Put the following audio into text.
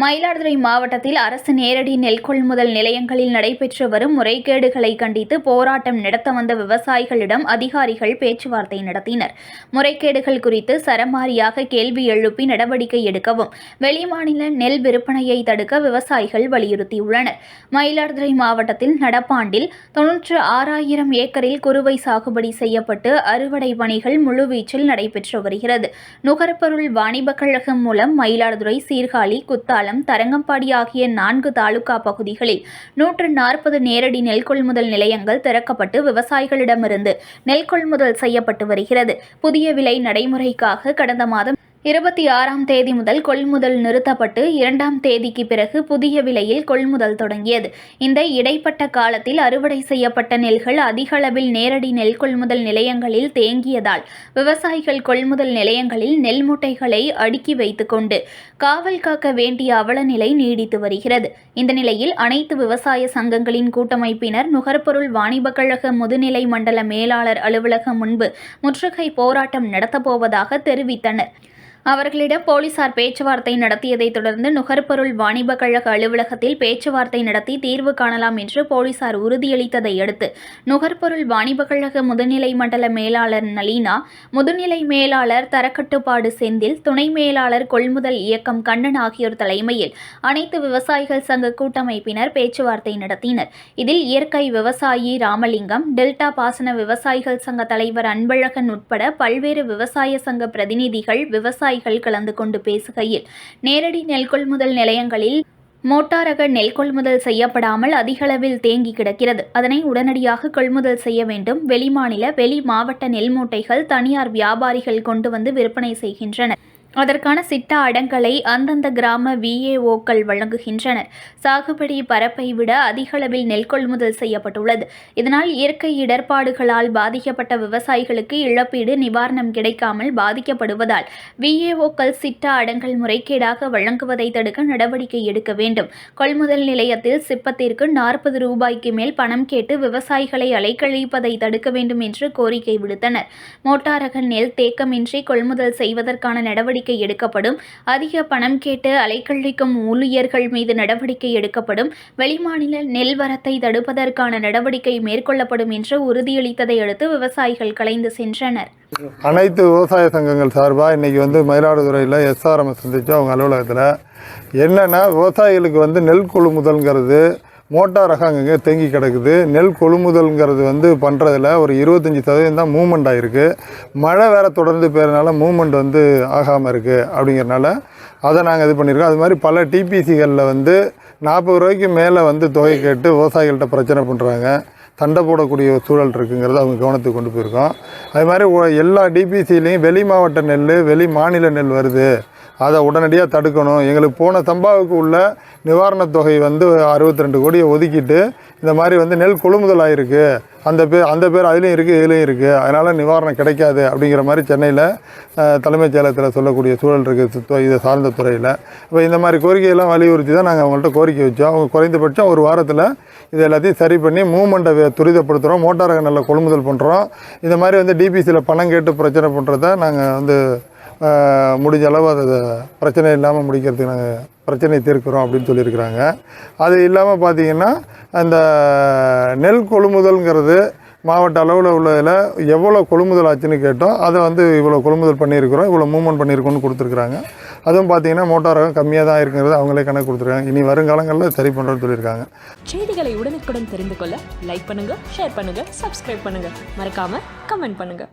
மயிலாடுதுறை மாவட்டத்தில் அரசு நேரடி நெல் கொள்முதல் நிலையங்களில் நடைபெற்று வரும் முறைகேடுகளை கண்டித்து போராட்டம் நடத்த வந்த விவசாயிகளிடம் அதிகாரிகள் பேச்சுவார்த்தை நடத்தினர். முறைகேடுகள் குறித்து சரமாரியாக கேள்வி எழுப்பி நடவடிக்கை எடுக்கவும் வெளிமாநில நெல் விற்பனையை தடுக்க விவசாயிகள் வலியுறுத்தியுள்ளனர். மயிலாடுதுறை மாவட்டத்தில் நடப்பாண்டில் தொன்னூற்று ஆறாயிரம் ஏக்கரில் குறுவை சாகுபடி செய்யப்பட்டு அறுவடை பணிகள் முழுவீச்சில் நடைபெற்று வருகிறது. நுகர்பொருள் வாணிபக் கழகம் மூலம் மயிலாடுதுறை சீர்காழி குத்தாலம் தரங்கம்பாடி ஆகிய நான்கு தாலுகா பகுதிகளில் நூற்று நாற்பது நேரடி நெல் கொள்முதல் நிலையங்கள் திறக்கப்பட்டு விவசாயிகளிடமிருந்து நெல் கொள்முதல் செய்யப்பட்டு வருகிறது. புதிய விலை நடைமுறைக்காக கடந்த மாதம் இருபத்தி ஆறாம் தேதி முதல் கொள்முதல் நிறுத்தப்பட்டு இரண்டாம் தேதிக்கு பிறகு புதிய விலையில் கொள்முதல் தொடங்கியது. இந்த இடைப்பட்ட காலத்தில் அறுவடை செய்யப்பட்ட நெல்கள் அதிகளவில் நேரடி நெல் கொள்முதல் நிலையங்களில் தேங்கியதால் விவசாயிகள் கொள்முதல் நிலையங்களில் நெல் மூட்டைகளை அடுக்கி வைத்துக்கொண்டு காவல் காக்க வேண்டிய அவலநிலை நீடித்து வருகிறது. இந்த நிலையில் அனைத்து விவசாய சங்கங்களின் கூட்டமைப்பினர் நுகர்பொருள் வாணிபக் கழக முதுநிலை மண்டல மேலாளர் அலுவலகம் முன்பு முற்றுகை போராட்டம் நடத்தப்போவதாக தெரிவித்தனர். அவர்களிடம் போலீசார் பேச்சுவார்த்தை நடத்தியதைத் தொடர்ந்து நுகர்பொருள் வாணிபக் கழக அலுவலகத்தில் பேச்சுவார்த்தை நடத்தி தீர்வு காணலாம் என்று போலீசார் உறுதியளித்ததை அடுத்து நுகர்பொருள் வாணிபக் கழக முதுநிலை மண்டல மேலாளர் நலீனா முதுநிலை மேலாளர் தரக்கட்டுப்பாடு செந்தில் துணை மேலாளர் கொள்முதல் இயக்கம் கண்ணன் ஆகியோர் தலைமையில் அனைத்து விவசாயிகள் சங்க கூட்டமைப்பினர் பேச்சுவார்த்தை நடத்தினர். இதில் இயற்கை விவசாயி ராமலிங்கம் டெல்டா பாசன விவசாயிகள் சங்க தலைவர் அன்பழகன் உட்பட பல்வேறு விவசாய சங்க பிரதிநிதிகள் விவசாய விவசாயிகள் கலந்து கொண்டு பேசுகையில் நேரடி நெல் கொள்முதல் நிலையங்களில் மோட்டாரக நெல் கொள்முதல் செய்யப்படாமல் அதிகளவில் தேங்கி கிடக்கிறது. அதனை உடனடியாக கொள்முதல் செய்ய வேண்டும். வெளிமாநில வெளி மாவட்ட நெல் மூட்டைகள் தனியார் வியாபாரிகள் கொண்டு வந்து விற்பனை செய்கின்றனர். அதற்கான சிட்டா அடங்களை அந்தந்த கிராம விஏஓக்கள் வழங்குகின்றனர். சாகுபடி பரப்பை விட அதிகளவில் நெல் கொள்முதல் செய்யப்பட்டுள்ளது. இதனால் இயற்கை இடர்பாடுகளால் பாதிக்கப்பட்ட விவசாயிகளுக்கு இழப்பீடு நிவாரணம் கிடைக்காமல் பாதிக்கப்படுவதால் விஏஓக்கள் சிட்டா அடங்கல் முறைகேடாக வழங்குவதை தடுக்க நடவடிக்கை எடுக்க வேண்டும். கொள்முதல் நிலையத்தில் சிப்பத்திற்கு நாற்பது ரூபாய்க்கு மேல் பணம் கேட்டு விவசாயிகளை அலைக்கழிப்பதை தடுக்க வேண்டும் என்று கோரிக்கை விடுத்தனர். மோட்டாரக நெல் தேக்கமின்றி கொள்முதல் செய்வதற்கான நடவடிக்கை எடுக்கப்படும். அதிக பணம் கேட்டு அலைக்கழிக்கும் ஊழியர்கள் மீது நடவடிக்கை எடுக்கப்படும். வெளிமாநில நெல் வரத்தை தடுப்பதற்கான நடவடிக்கை மேற்கொள்ளப்படும் என்று உறுதியளித்ததை அடுத்து விவசாயிகள் கலைந்து சென்றனர். அனைத்து விவசாய சங்கங்கள் சார்பாக இன்றைக்கி வந்து மயிலாடுதுறையில் எஸ்ஆர்எம் சந்திச்சோம் அவங்க அலுவலகத்தில். என்னென்னா விவசாயிகளுக்கு வந்து நெல் கொள்முதல்ங்கிறது மோட்டார் ரகம் அங்கங்கே தேங்கி கிடக்குது. நெல் கொள்முதல்ங்கிறது வந்து பண்ணுறதுல ஒரு இருபத்தஞ்சி சதவீதம் தான் மூமெண்ட் ஆகிருக்கு மழை வேறு தொடர்ந்து பெய்யறதுனால மூவ்மெண்ட் வந்து ஆகாமல் இருக்குது அப்படிங்கிறனால அதை நாங்கள் இது பண்ணியிருக்கோம் அது மாதிரி பல டிபிசிகளில் வந்து நாற்பது ரூபாய்க்கு மேலே வந்து தொகை கேட்டு விவசாயிகள்கிட்ட பிரச்சனை பண்ணுறாங்க சண்டை போடக்கூடிய ஒரு சூழல் இருக்குங்கிறத அவங்க கவனத்துக்கு கொண்டு போயிருக்கோம். அது மாதிரி எல்லா டிபிசிலையும் வெளி மாவட்ட நெல் வெளி மாநில நெல் வருது. அதை உடனடியாக தடுக்கணும். எங்களுக்கு போன சம்பாவுக்கு உள்ள நிவாரணத் தொகை வந்து அறுபத்தி ரெண்டு கோடியை ஒதுக்கிட்டு இந்த மாதிரி வந்து நெல் கொள்முதல் ஆகிருக்கு அந்த பேர் அந்த பேர் அதுலேயும் இருக்குது இதுலேயும் இருக்குது அதனால் நிவாரணம் கிடைக்காது அப்படிங்கிற மாதிரி சென்னையில் தலைமைச் செயலகத்தில் சொல்லக்கூடிய சூழல் இருக்குது இதை சார்ந்த துறையில். இப்போ இந்த மாதிரி கோரிக்கையெல்லாம் வலியுறுத்தி தான் நாங்கள் அவங்கள்ட்ட கோரிக்கை வச்சோம். அவங்க குறைந்தபட்சம் ஒரு வாரத்தில் இது எல்லாத்தையும் சரி பண்ணி மூமெண்ட்டை துரிதப்படுத்துகிறோம் மோட்டாரை நல்ல கொள்முதல் பண்ணுறோம் இந்த மாதிரி வந்து டிபிசியில் பணம் கேட்டு பிரச்சனை பண்ணுறத நாங்கள் வந்து முடிஞ்ச அளவு அதை பிரச்சனை இல்லாமல் முடிக்கிறதுக்கு நாங்கள் பிரச்சனையை தீர்க்கிறோம் அப்படின்னு சொல்லியிருக்கிறாங்க. அது இல்லாமல் பார்த்தீங்கன்னா அந்த நெல் கொள்முதல்ங்கிறது மாவட்ட அளவில் உள்ளதில் எவ்வளோ கொள்முதல் ஆச்சுன்னு கேட்டோம். அதை வந்து இவ்வளோ கொள்முதல் பண்ணியிருக்கிறோம். இவ்வளோ மூவ்மெண்ட் பண்ணியிருக்கோம்னு கொடுத்துருக்குறாங்க. அதுவும் பார்த்தீங்கன்னா மோட்டார் ரகம் கம்மியாக தான் இருக்குங்கிறது அவங்களே கணக்கு கொடுத்துருக்காங்க. இனி வருங்காலங்களில் சரி பண்ணுறோன்னு சொல்லியிருக்காங்க. செய்திகளை உடனுக்குடன் தெரிந்து கொள்ள லைக் பண்ணுங்கள் ஷேர் பண்ணுங்கள் சப்ஸ்கிரைப் பண்ணுங்கள் மறக்காமல் கமெண்ட் பண்ணுங்கள்